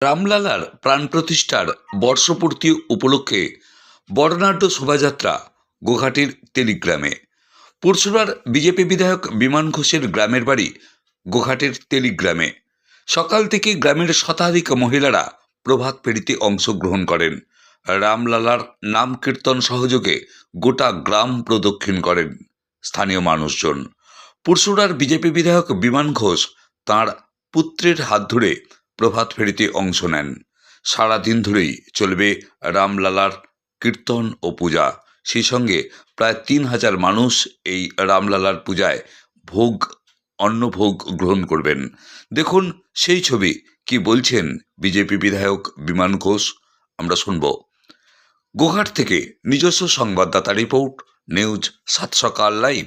রামলালার প্রাণ প্রতিষ্ঠার বর্ষপূর্তি উপলক্ষে বর্ণাঢ্য শোভাযাত্রা গোঘাটির তেলিগ্রামে। পুরসুরার বিজেপি বিধায়ক বিমান ঘোষের গ্রামের বাড়ি গোঘাটের তেলিগ্রামে। সকাল থেকে গ্রামের শতাধিক মহিলারা প্রভাত ফেরিতে অংশগ্রহণ করেন। রামলালার নাম কীর্তন সহযোগে গোটা গ্রাম প্রদক্ষিণ করেন স্থানীয় মানুষজন। পুরসুরার বিজেপি বিধায়ক বিমান ঘোষ তাঁর পুত্রের হাত ধরে প্রভাত ফেরিতে অংশ নেন। সারা দিন ধরেই চলবে রামলালার কীর্তন ও পূজা। সেই সঙ্গে প্রায় তিন হাজার মানুষ এই রামলালার পূজায় ভোগ, অন্নভোগ গ্রহণ করবেন। দেখুন সেই ছবি। কি বলছেন বিজেপি বিধায়ক বিমান ঘোষ? আমরা শুনব। গোঘাট থেকে নিজস্ব সংবাদদাতা রিপোর্ট, নিউজ সাত সকাল লাইভ।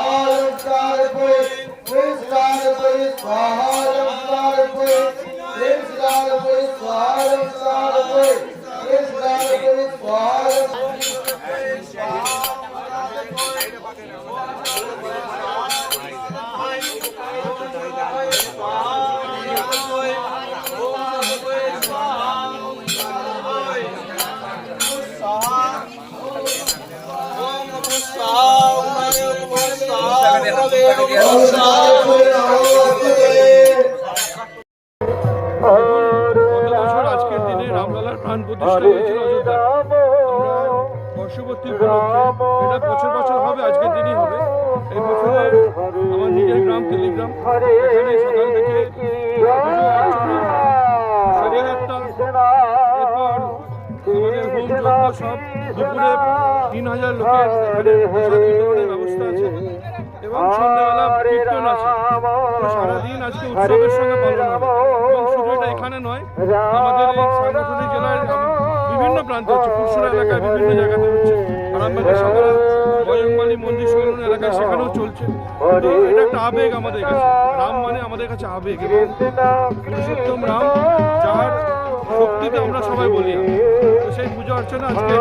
আজকের দিনে রামলালার প্রাণ প্রতিষ্ঠা হয়েছিল অযোধ্যায়। বর্ষবর্তী উপলক্ষে এটা বছর বছর হবে আজকের দিনই হবে। এই বছরে আমার নিজের গ্রাম টেলিগ্রাম। এখানে সকাল থেকে পুজো অর্চনা এরপর আমাদের হোম যজ্ঞ সব দুপুরে তিন হাজার লোকের এখানে প্রসাদ বিতরণের ব্যবস্থা আছে। এবং সন্ধ্যাবেলা কীর্তন আছে। সারাদিন আজকে উৎসবের সঙ্গে পালন হবে। এবং শুধু এটা এখানে নয় আমাদের এই সাংগঠনিক জেলার বিভিন্ন প্রান্তে হচ্ছে। খুরসুরা এলাকায় বিভিন্ন জায়গাতে হচ্ছে। আরামবাগের সকাল বজরংবালী মন্দির সংলগ্ন এলাকায় সেখানেও চলছে। তো এটা একটা আবেগ আমাদের কাছে। রাম মানে আমাদের কাছে আবেগ এবং পুরুষোত্তম রাম, যার শক্তিতে আমরা সবাই বলি তো সেই পুজো অর্চনা আজকে